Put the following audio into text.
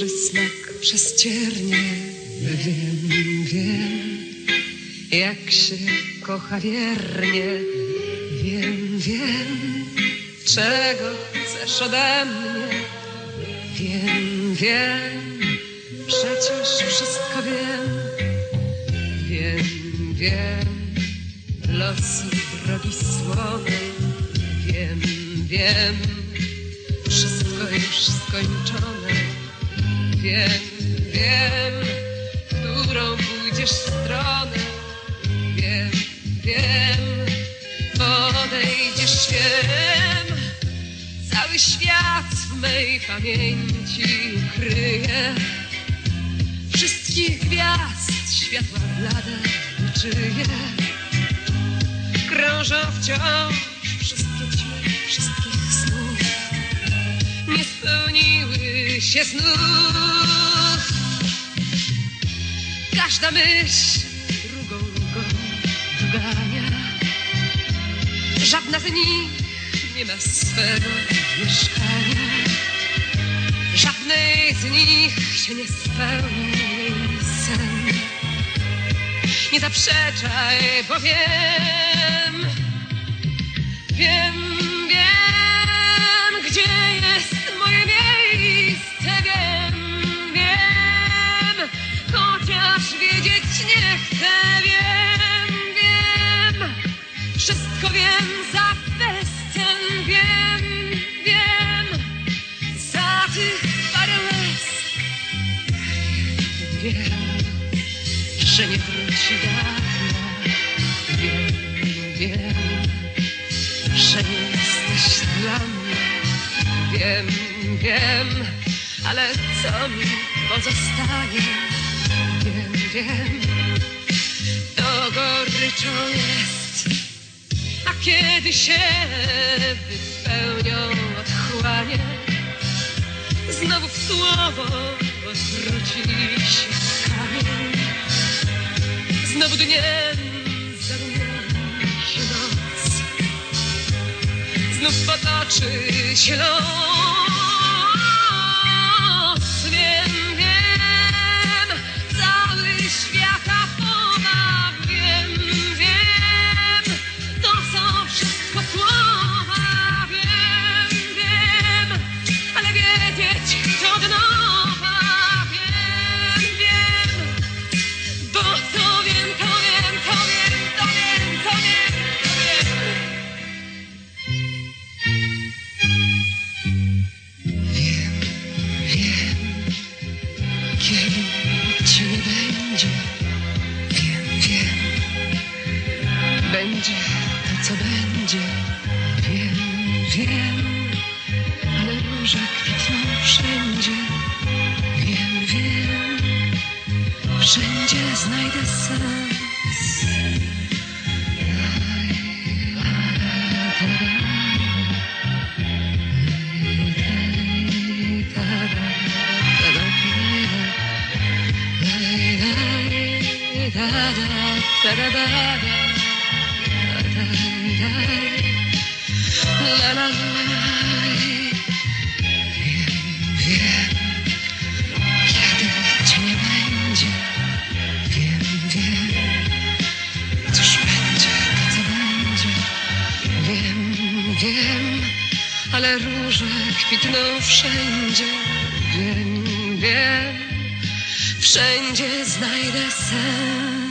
świeży smak przez ciernie. Wiem, wiem, jak się kocha wiernie. Wiem, wiem, czego chcesz ode mnie. Wiem, wiem, przecież wszystko wiem. Wiem, wiem, losu drogi słonej. Wiem, wiem, wszystko już skończone. Wiem, wiem, którą pójdziesz stronę. Wiem, wiem, odejdziesz wiem. Cały świat w mej pamięci ukryje. Wszystkich gwiazd światła blade niczyje. Krążą wciąż wszystkie ćmy wszystkich się znów. Każda myśl drugą drugą dogania. Żadna z nich nie ma swego mieszkania. Żadnej z nich się nie spełni sen. Nie zaprzeczaj, bo wiem, wiem, wiedzieć nie chcę, wiem, wiem, wszystko wiem za bezcen, wiem, wiem, za tych parę łez, wiem, że nie wróci dawno. Wiem, wiem, że nie jesteś dla mnie. Wiem, wiem, ale co mi pozostanie? Wiem, wiem, to goryczą jest. A kiedy się wypełnią otchłanie, znowu w słowo odwróci się kamień. Znowu dniem zarumieni się noc. Znów potoczy się los. Będzie to, co będzie. Wiem, wiem, ale róże kwitną wszędzie. Wiem, wiem. Wszędzie znajdę sens. La la la, wiem, kiedy ale róże kwitną wszędzie. Wiem, wiem, wszędzie znajdę sen.